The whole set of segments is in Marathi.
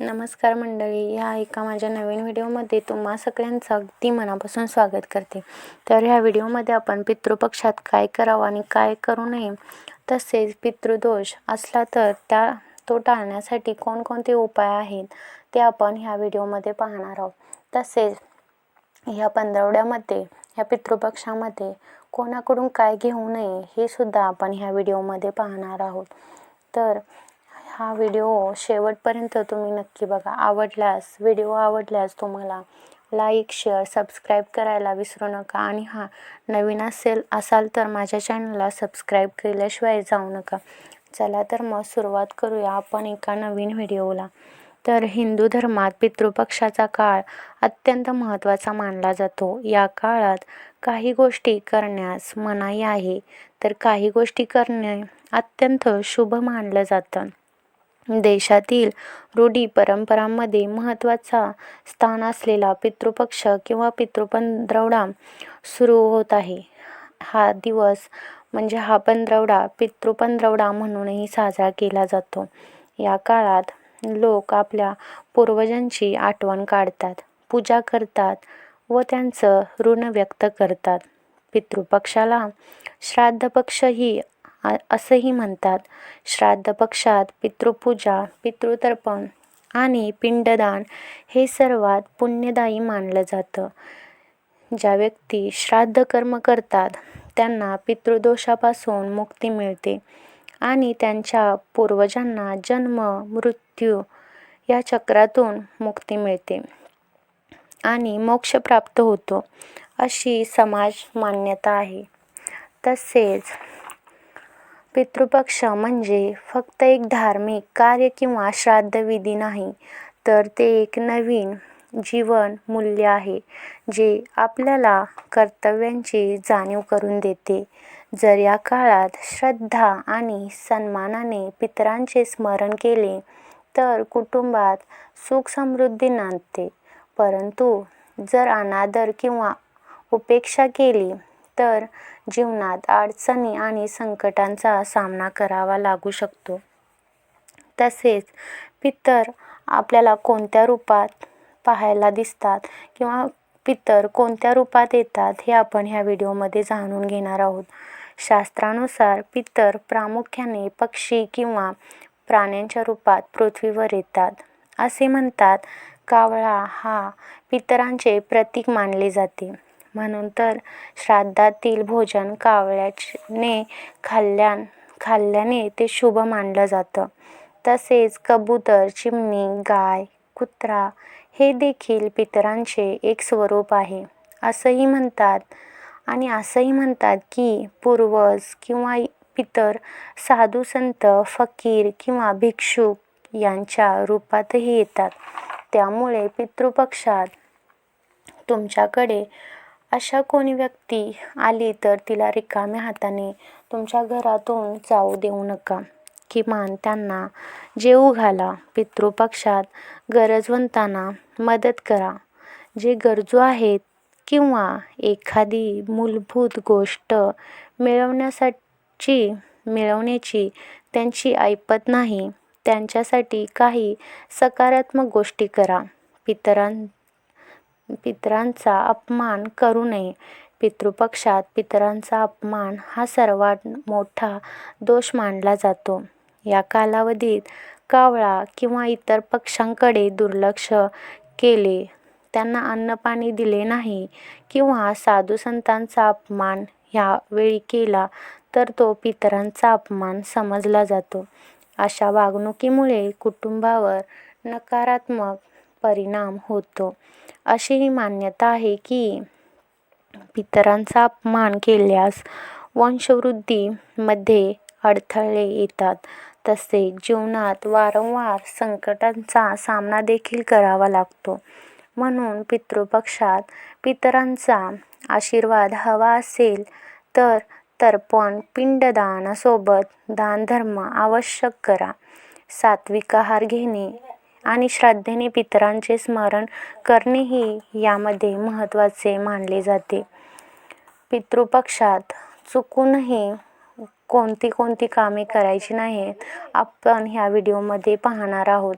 नमस्कार मंडळी ह्या एका माझ्या नवीन व्हिडिओमध्ये तुम्हा सगळ्यांचं अगदी मनापासून स्वागत करते. तर ह्या व्हिडिओमध्ये आपण पितृपक्षात काय करावं आणि काय करू नये तसेच पितृदोष असला तर त्या तो टाळण्यासाठी कोणकोणते उपाय आहेत ते आपण ह्या व्हिडिओमध्ये पाहणार आहोत. तसेच ह्या पंधरवड्यामध्ये ह्या पितृपक्षामध्ये कोणाकडून काय घेऊ नये हे सुद्धा आपण ह्या व्हिडिओमध्ये पाहणार आहोत. तर हा व्हिडिओ शेवटपर्यंत तुम्ही नक्की बघा. आवडल्यास व्हिडिओ आवडल्यास तुम्हाला लाईक शेअर सबस्क्राईब करायला विसरू नका. आणि हा नवीन असेल असाल तर माझ्या चॅनलला सबस्क्राईब केल्याशिवाय जाऊ नका. चला तर मग सुरुवात करूया आपण एका नवीन व्हिडिओला तर हिंदू धर्मात पितृपक्षाचा काळ अत्यंत महत्त्वाचा मानला जातो. या काळात काही गोष्टी करण्यास मनाई आहे तर काही गोष्टी करणे अत्यंत शुभ मानलं जातं. देशातील रूढी परंपरांमध्ये महत्त्वाचा स्थान असलेला पितृपक्ष किंवा पितृपंधरवडा सुरू होत आहे. हा दिवस म्हणजे हा पंधरवडा पितृपंधरवडा म्हणूनही साजरा केला जातो. या काळात लोक आपल्या पूर्वजांची आठवण काढतात पूजा करतात व त्यांचं ऋण व्यक्त करतात. पितृपक्षाला श्राद्ध पक्षही असंही म्हणतात. श्राद्ध पक्षात पितृपूजा पितृतर्पण आणि पिंडदान हे सर्वात पुण्यदायी मानलं जातं. ज्या व्यक्ती श्राद्ध कर्म करतात त्यांना पितृदोषापासून मुक्ती मिळते आणि त्यांच्या पूर्वजांना जन्म मृत्यू या चक्रातून मुक्ती मिळते आणि मोक्ष प्राप्त होतो अशी समाज मान्यता आहे. तसेच पितृपक्ष म्हणजे फक्त एक धार्मिक कार्य किंवा श्राद्धविधी नाही तर ते एक नवीन जीवन मूल्य आहे जे आपल्याला कर्तव्यांची जाणीव करून देते. जर या काळात श्रद्धा आणि सन्मानाने पितरांचे स्मरण केले तर कुटुंबात सुख समृद्धी नांदते. परंतु जर अनादर किंवा उपेक्षा केली तर जीवनात अडचणी आणि संकटांचा सामना करावा लागू शकतो. तसेच पितर आपल्याला कोणत्या रूपात पाहायला दिसतात किंवा पितर कोणत्या रूपात येतात हे आपण ह्या व्हिडिओमध्ये जाणून घेणार आहोत. शास्त्रानुसार पितर प्रामुख्याने पक्षी किंवा प्राण्यांच्या रूपात पृथ्वीवर येतात. असे म्हणतात कावळा हा पितरांचे प्रतीक मानले जाते. म्हणून तर श्राद्धातील भोजन कावळ्याने खाल्ल्या खाल्ल्याने ते शुभ मानलं जातं. तसेच कबूतर चिमणी गाय कुत्रा हे देखील पितरांचे एक स्वरूप आहे. असंही म्हणतात आणि असंही म्हणतात की पूर्वज किंवा पितर साधू संत फकीर किंवा भिक्षुक यांच्या रूपातही येतात. त्यामुळे पितृपक्षात तुमच्याकडे अशा कोणी व्यक्ती आली तर तिला रिकाम्या हाताने तुमच्या घरातून जाऊ देऊ नका. किमान त्यांना जेवू घाला. पितृपक्षात गरजवंतांना मदत करा. जे गरजू आहेत किंवा एखादी मूलभूत गोष्ट मिळवण्यासाठी मिळवण्याची त्यांची ऐपत नाही त्यांच्यासाठी काही सकारात्मक गोष्टी करा. पितरां पितरांचा अपमान करू नये. पितृपक्षात पितरांचा अपमान हा सर्वात मोठा दोष मानला जातो. या कालावधीत कावळा किंवा इतर पक्षांकडे दुर्लक्ष केले. त्यांना अन्नपाणी दिले नाही किंवा साधू संतांचा अपमान ह्यावेळी केला तर तो पितरांचा अपमान समजला जातो. अशा वागणुकीमुळे कुटुंबावर नकारात्मक परिणाम होतो. अशी ही मान्यता आहे की पितरांचा अपमान केल्यास वंशवृद्धीमध्ये अडथळे येतात. तसेच जीवनात वारंवार संकटांचा सामना देखील करावा लागतो. म्हणून पितृपक्षात पितरांचा आशीर्वाद हवा असेल तर तर्पण पिंडदानासोबत दानधर्म आवश्यक करा. सात्विक आहार घेणे आणि श्रद्धेने पितरांचे स्मरण करणेही यामध्ये महत्त्वाचे मानले जाते. पितृपक्षात चुकूनही कोणती कोणती कामे करायची नाहीत आपण ह्या व्हिडिओमध्ये पाहणार आहोत.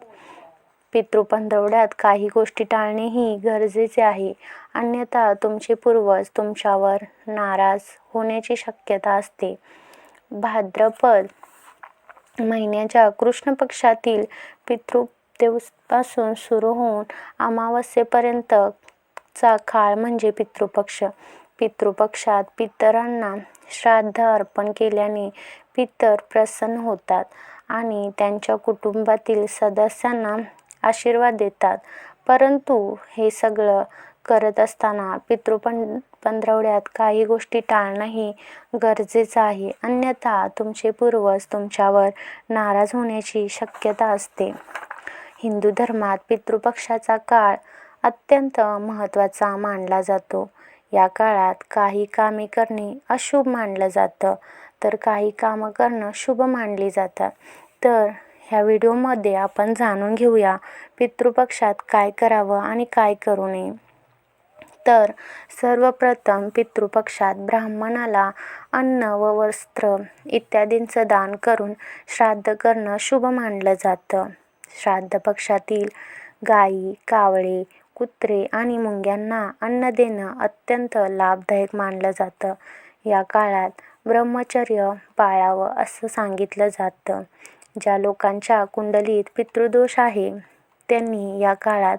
पितृपंधरवड्यात काही गोष्टी टाळणेही गरजेचे आहे. अन्यथा तुमचे पूर्वज तुमच्यावर नाराज होण्याची शक्यता असते. भाद्रपद महिन्याच्या कृष्ण पक्षातील पितृदेवपासून सुरू होऊन अमावस्येपर्यंतचा काळ म्हणजे पितृपक्ष. पितृपक्षात पितरांना श्राद्ध अर्पण केल्याने पितर प्रसन्न होतात आणि त्यांच्या कुटुंबातील सदस्यांना आशीर्वाद देतात. परंतु हे सगळं करत असताना पितृपं पंधरवड्यात काही गोष्टी टाळणंही गरजेचं आहे. अन्यथा तुमचे पूर्वज तुमच्यावर नाराज होण्याची शक्यता असते. हिंदू धर्मात पितृपक्षाचा काळ अत्यंत महत्त्वाचा मानला जातो. या काळात काही कामे करणे अशुभ मानलं जातं तर काही कामं करणं शुभ मानली जातात. तर ह्या व्हिडिओमध्ये आपण जाणून घेऊया पितृपक्षात काय करावं आणि काय करू नये. तर सर्वप्रथम पितृपक्षात ब्राह्मणाला अन्न व वस्त्र इत्यादींचं दान करून श्राद्ध करणं शुभ मानलं जातं. श्राद्ध पक्षातील गायी कावळे कुत्रे आणि मुंग्यांना अन्न देणं अत्यंत लाभदायक मानलं जातं. या काळात ब्रह्मचर्य पाळावं असं सांगितलं जातं. ज्या लोकांच्या कुंडलीत पितृदोष आहे त्यांनी या काळात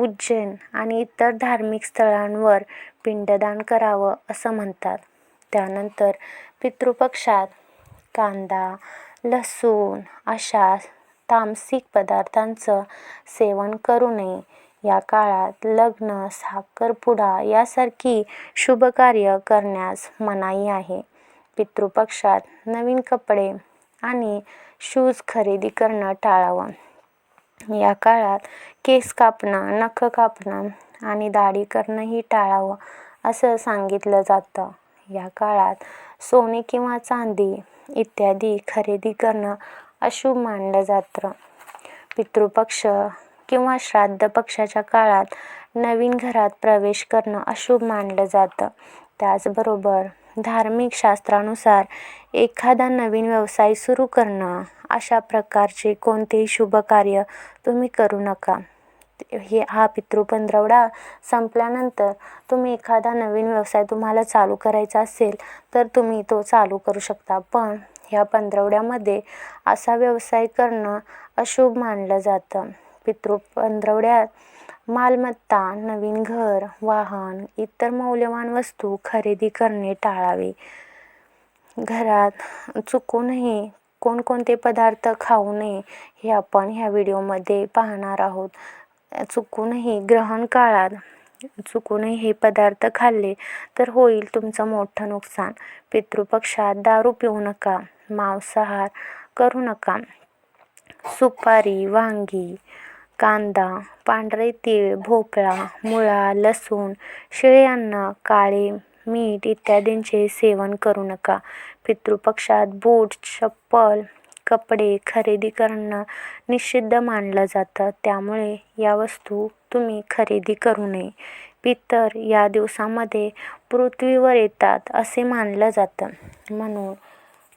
उज्जैन आणि इतर धार्मिक स्थळांवर पिंडदान करावं असं म्हणतात. त्यानंतर पितृपक्षात कांदा लसूण अशा तामसिक पदार्थांचं सेवन करू नये. या काळात लग्न साखरपुडा यासारखी शुभकार्य करण्यास मनाई आहे. पितृपक्षात नवीन कपडे आणि शूज खरेदी करणं टाळावं. या काळात केस कापणं नख कापणं आणि दाढी करणंही टाळावं असं सांगितलं जातं. या काळात सोने किंवा चांदी इत्यादी खरेदी करणं अशुभ मानलं जातं. पितृपक्ष किंवा श्राद्ध पक्षाच्या काळात नवीन घरात प्रवेश करणं अशुभ मानलं जातं. त्याचबरोबर धार्मिक शास्त्रानुसार एखादा नवीन व्यवसाय सुरू करणं अशा प्रकारचे कोणतेही शुभ कार्य तुम्ही करू नका. हे हा पितृपंधरवडा संपल्यानंतर तुम्ही एखादा नवीन व्यवसाय तुम्हाला चालू करायचा असेल तर तुम्ही तो चालू करू शकता. पण ह्या पंधरवड्यामध्ये असा व्यवसाय करणं अशुभ मानलं जातं. पितृपंधरवड्यात मालमत्ता नवीन घर वाहन इतर मौल्यवान वस्तू खरेदी करणे टाळावे. घरात चुकूनही कोणकोणते पदार्थ खाऊ नये हे आपण ह्या व्हिडिओमध्ये पाहणार आहोत. चुकूनही ग्रहण काळात चुकूनही हे पदार्थ खाल्ले तर होईल तुमचं मोठं नुकसान. पितृपक्षात दारू पिऊ नका मांसाहार करू नका. सुपारी वांगी कांदा पांढरे तीळ भोपळा मुळा लसूण शिळे अन्न काळे मीठ इत्यादींचे सेवन करू नका. पितृपक्षात बूट चप्पल कपडे खरेदी करणं निषिद्ध मानलं जातं. त्यामुळे या वस्तू तुम्ही खरेदी करू नये. पितर या दिवसामध्ये पृथ्वीवर येतात असे मानलं जातं. म्हणून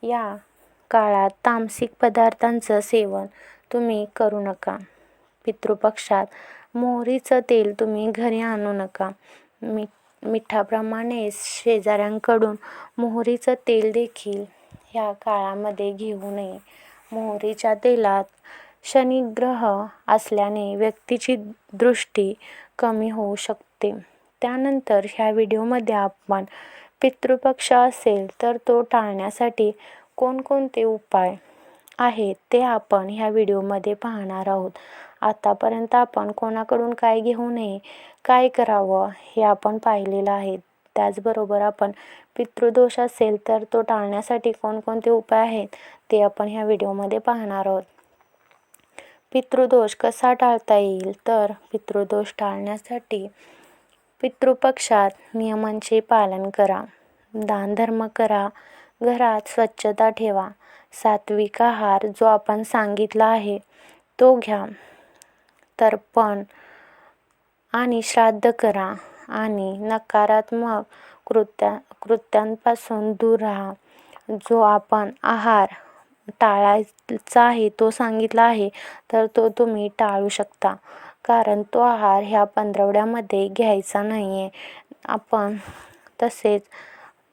या काळात तामसिक पदार्थांचं सेवन तुम्ही करू नका. पितृपक्षात मोहरीचं तेल तुम्ही घरी आणू नका. मी मिठाप्रमाणे शेजाऱ्यांकडून मोहरीचं तेल देखील ह्या काळामध्ये घेऊ नये. मोहरीच्या तेलात शनिग्रह असल्याने व्यक्तीची दृष्टी कमी होऊ शकते. त्यानंतर ह्या व्हिडिओमध्ये आपण पितृपक्ष असेल तर तो टाळण्यासाठी कोणकोणते उपाय आहेत ते आपण ह्या व्हिडिओमध्ये पाहणार आहोत. आतापर्यंत आपण कोणाकडून काय घेऊ नये काय करावं हे आपण पाहिलेलं आहे. त्याचबरोबर आपण पितृदोष असेल तर तो टाळण्यासाठी कोणकोणते उपाय आहेत ते आपण ह्या व्हिडिओमध्ये पाहणार आहोत. पितृदोष कसा टाळता येईल? तर पितृदोष टाळण्यासाठी पितृपक्षात नियमांचे पालन करा. दानधर्म करा. घरात स्वच्छता ठेवा. सात्विक आहार जो आपण सांगितला आहे तो घ्या. तर्पण आणि श्राद्ध करा. आणि नकारात्मक कृत्या कृत्यांपासून दूर राहा. जो आपण आहार टाळायचा आहे तो सांगितला आहे तर तो तुम्ही टाळू शकता. कारण तो आहार ह्या पंधरवड्यामध्ये घ्यायचा नाही आहे आपण तसेच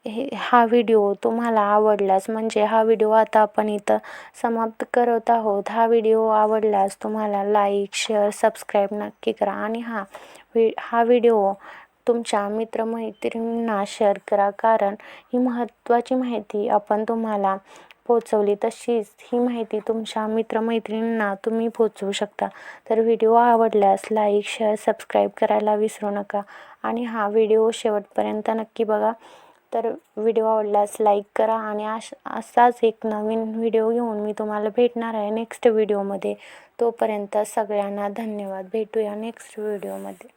हे हा व्हिडिओ तुम्हाला आवडलाच म्हणजे हा व्हिडिओ आता आपण इथं समाप्त करत आहोत. हा व्हिडिओ आवडल्यास तुम्हाला लाईक शेअर सबस्क्राईब नक्की करा. आणि हा वि हा व्हिडिओ तुमच्या मित्रमैत्रिणींना शेअर करा. कारण ही महत्त्वाची माहिती आपण तुम्हाला पोचवली तशीच ही माहिती तुमच्या मित्रमैत्रिणींना तुम्ही पोचवू शकता. तर व्हिडिओ आवडल्यास लाईक शेअर सबस्क्राईब करायला विसरू नका. आणि हा व्हिडिओ शेवटपर्यंत नक्की बघा. तर व्हिडिओ आवडल्यास लाईक करा आणि अश असाच एक नवीन व्हिडिओ घेऊन मी तुम्हाला भेटणार आहे नेक्स्ट व्हिडिओमध्ये तोपर्यंत सगळ्यांना धन्यवाद. भेटूया नेक्स्ट व्हिडिओमध्ये